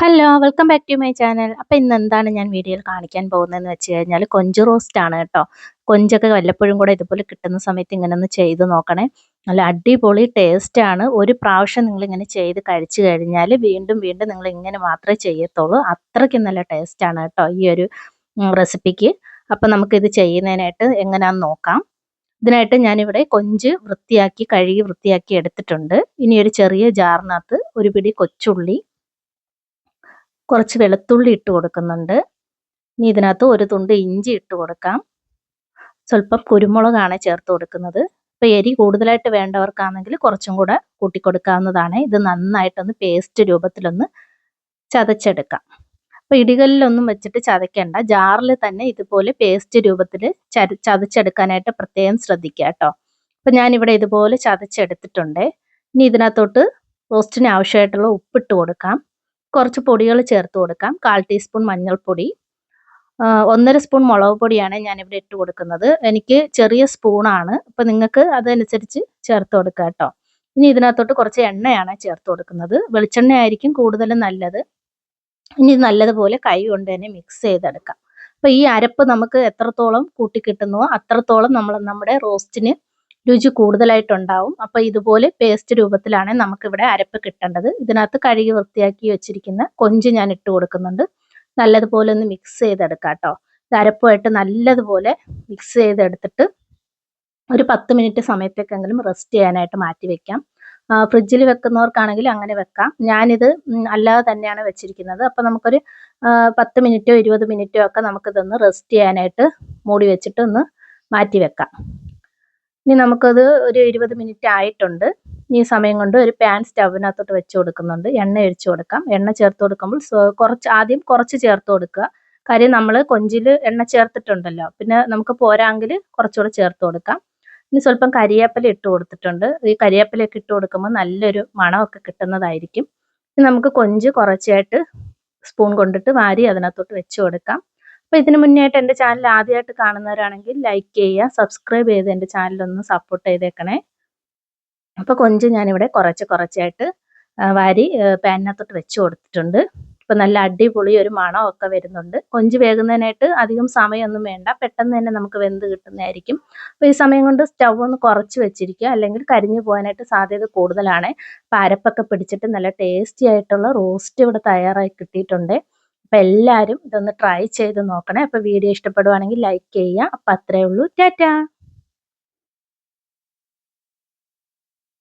Hello welcome back to my channel അപ്പോൾ ഇന്ന് എന്താണ് ഞാൻ വീഡിയോയിൽ കാണിക്കാൻ പോകുന്നതെന്ന് വെച്ച് കഴിഞ്ഞാൽ കൊഞ്ച് റോസ്റ്റ് ആണ് കേട്ടോ. കൊഞ്ചൊക്കെ വല്ലപ്പോഴും കൂടെ ഇതുപോലെ കിട്ടുന്ന സമയത്ത് ഇങ്ങനെ ഒന്ന് ചെയ്ത് നോക്കണേ. നല്ല അടിപൊളി ടേസ്റ്റ് ആണ്. ഒരു പ്രാവശ്യം നിങ്ങൾ ഇങ്ങനെ ചെയ്ത് കഴിച്ചു കഴിഞ്ഞാൽ വീണ്ടും വീണ്ടും നിങ്ങൾ ഇങ്ങനെ മാത്രമേ ചെയ്യത്തുള്ളൂ. അത്രയ്ക്ക് നല്ല ടേസ്റ്റ് ആണ് കേട്ടോ ഈ ഒരു റെസിപ്പിക്ക് അപ്പോൾ നമുക്കിത് ചെയ്യുന്നതിനായിട്ട് എങ്ങനെയാണെന്ന് നോക്കാം. ഇതിനായിട്ട് ഞാനിവിടെ കൊഞ്ച് വൃത്തിയാക്കി കഴുകി വൃത്തിയാക്കി എടുത്തിട്ടുണ്ട്. ഇനി ഒരു ചെറിയ ജാറിനകത്ത് ഒരു പിടി കൊച്ചുള്ളി കുറച്ച് വെളുത്തുള്ളി ഇട്ട് കൊടുക്കുന്നുണ്ട്. ഇനി ഇതിനകത്ത് ഒരു തുണ്ട് ഇഞ്ചി ഇട്ട് കൊടുക്കാം. സ്വല്പം കുരുമുളകാണ് ചേർത്ത് കൊടുക്കുന്നത്. ഇപ്പോൾ എരി കൂടുതലായിട്ട് വേണ്ടവർക്കാണെങ്കിൽ കുറച്ചും കൂടെ കൂട്ടിക്കൊടുക്കാവുന്നതാണ് ഇത് നന്നായിട്ടൊന്ന് പേസ്റ്റ് രൂപത്തിലൊന്ന് ചതച്ചെടുക്കാം. അപ്പോൾ ഇടികളിലൊന്നും വെച്ചിട്ട് ചതയ്ക്കേണ്ട. ജാറിൽ തന്നെ ഇതുപോലെ പേസ്റ്റ് രൂപത്തിൽ ചതച്ചെടുക്കാനായിട്ട് പ്രത്യേകം ശ്രദ്ധിക്കുക കേട്ടോ. അപ്പോൾ ഞാനിവിടെ ഇതുപോലെ ചതച്ചെടുത്തിട്ടുണ്ട്. ഇനി ഇതിനകത്തോട്ട് റോസ്റ്റിന് ആവശ്യമായിട്ടുള്ള ഉപ്പിട്ട് കൊടുക്കാം. കുറച്ച് പൊടികൾ ചേർത്ത് കൊടുക്കാം. കാൽ ടീസ്പൂൺ മഞ്ഞൾപ്പൊടി. ഒന്നര സ്പൂൺ മുളക് പൊടിയാണ് ഞാനിവിടെ ഇട്ട് കൊടുക്കുന്നത്. എനിക്ക് ചെറിയ സ്പൂണാണ് അപ്പം നിങ്ങൾക്ക് അതനുസരിച്ച് ചേർത്ത് കൊടുക്കുക കേട്ടോ. ഇനി ഇതിനകത്തോട്ട് കുറച്ച് എണ്ണയാണ് ചേർത്ത് കൊടുക്കുന്നത്. വെളിച്ചെണ്ണ ആയിരിക്കും കൂടുതലും നല്ലത്. ഇനി നല്ലതുപോലെ കൈ കൊണ്ട് തന്നെ മിക്സ് ചെയ്തെടുക്കാം. അപ്പം ഈ അരപ്പ് നമുക്ക് എത്രത്തോളം കൂട്ടി അത്രത്തോളം നമ്മൾ നമ്മുടെ റോസ്റ്റിന് രുചി കൂടുതലായിട്ടുണ്ടാവും. അപ്പോൾ ഇതുപോലെ പേസ്റ്റ് രൂപത്തിലാണ് നമുക്കിവിടെ അരപ്പ് കിട്ടേണ്ടത്. ഇതിനകത്ത് കഴുകി വൃത്തിയാക്കി വെച്ചിരിക്കുന്ന കൊഞ്ച് ഞാൻ ഇട്ട് കൊടുക്കുന്നുണ്ട്. നല്ലതുപോലെ ഒന്ന് മിക്സ് ചെയ്തെടുക്കാം കേട്ടോ. അരപ്പുമായിട്ട് നല്ലതുപോലെ മിക്സ് ചെയ്തെടുത്തിട്ട് ഒരു പത്ത് മിനിറ്റ് സമയത്തേക്കെങ്കിലും റെസ്റ്റ് ചെയ്യാനായിട്ട് മാറ്റി വെക്കാം. ഫ്രിഡ്ജിൽ വെക്കുന്നവർക്കാണെങ്കിൽ അങ്ങനെ വെക്കാം. ഞാനിത് അല്ലാതെ തന്നെയാണ് വെച്ചിരിക്കുന്നത്. അപ്പോൾ നമുക്കൊരു പത്ത് മിനിറ്റോ ഇരുപത് മിനിറ്റോ ഒക്കെ നമുക്കിതൊന്ന് റെസ്റ്റ് ചെയ്യാനായിട്ട് മൂടി വെച്ചിട്ട് ഒന്ന് മാറ്റി വെക്കാം. ഇനി നമുക്കത് ഒരു ഇരുപത് മിനിറ്റ് ആയിട്ടുണ്ട്. ഈ സമയം കൊണ്ട് ഒരു പാൻ സ്റ്റവിനകത്തോട്ട് വെച്ച് കൊടുക്കുന്നുണ്ട്. എണ്ണ ഒഴിച്ച് കൊടുക്കാം. എണ്ണ ചേർത്ത് കൊടുക്കുമ്പോൾ കുറച്ച് ആദ്യം കുറച്ച് ചേർത്ത് കൊടുക്കുക. കാര്യം നമ്മൾ കൊഞ്ചിൽ എണ്ണ ചേർത്തിട്ടുണ്ടല്ലോ. പിന്നെ നമുക്ക് പോരാങ്കിൽ കുറച്ചുകൂടെ ചേർത്ത് കൊടുക്കാം. ഇനി സ്വല്പം കരിയേപ്പില ഇട്ട് കൊടുത്തിട്ടുണ്ട്. ഈ കരിയേപ്പിലയൊക്കെ ഇട്ട് കൊടുക്കുമ്പോൾ നല്ലൊരു മണമൊക്കെ കിട്ടുന്നതായിരിക്കും. ഇനി നമുക്ക് കൊഞ്ച് കുറച്ചായിട്ട് സ്പൂൺ കൊണ്ടിട്ട് വാരി അതിനകത്തോട്ട് വെച്ച് കൊടുക്കാം. അപ്പോൾ ഇതിന് മുന്നേ ആയിട്ട് എന്റെ ചാനൽ ആദ്യമായിട്ട് കാണുന്നവരാണെങ്കിൽ ലൈക്ക് ചെയ്യുക സബ്സ്ക്രൈബ് ചെയ്ത് എന്റെ ചാനലൊന്ന് സപ്പോർട്ട് ചെയ്തേക്കണേ. അപ്പോൾ കൊഞ്ച് ഞാനിവിടെ കുറച്ച് കുറച്ചായിട്ട് വാരി പാനിനകത്തോട്ട് വെച്ച് കൊടുത്തിട്ടുണ്ട്. ഇപ്പം നല്ല അടിപൊളി ഒരു മണമൊക്കെ വരുന്നുണ്ട്. കൊഞ്ച് വേകുന്നതിനായിട്ട് അധികം സമയമൊന്നും വേണ്ട. പെട്ടെന്ന് തന്നെ നമുക്ക് വെന്ത് കിട്ടുന്നതായിരിക്കും. അപ്പോൾ ഈ സമയം കൊണ്ട് സ്റ്റൗ ഒന്ന് കുറച്ച് വെച്ചിരിക്കുക. അല്ലെങ്കിൽ കരിഞ്ഞു പോകാനായിട്ട് സാധ്യത കൂടുതലാണ്. പരപ്പൊക്കെ പിടിച്ചിട്ട് നല്ല ടേസ്റ്റി ആയിട്ടുള്ള റോസ്റ്റ് ഇവിടെ തയ്യാറായി കിട്ടിയിട്ടുണ്ട്. അപ്പോൾ എല്ലാരും ഇതൊന്ന് ട്രൈ ചെയ്ത് നോക്കണേ. അപ്പോൾ വീഡിയോ ഇഷ്ടപ്പെടുവാണെങ്കിൽ ലൈക്ക് ചെയ്യുക അപ്പോൾ അത്രേ ഉള്ളൂ. ടാറ്റാ!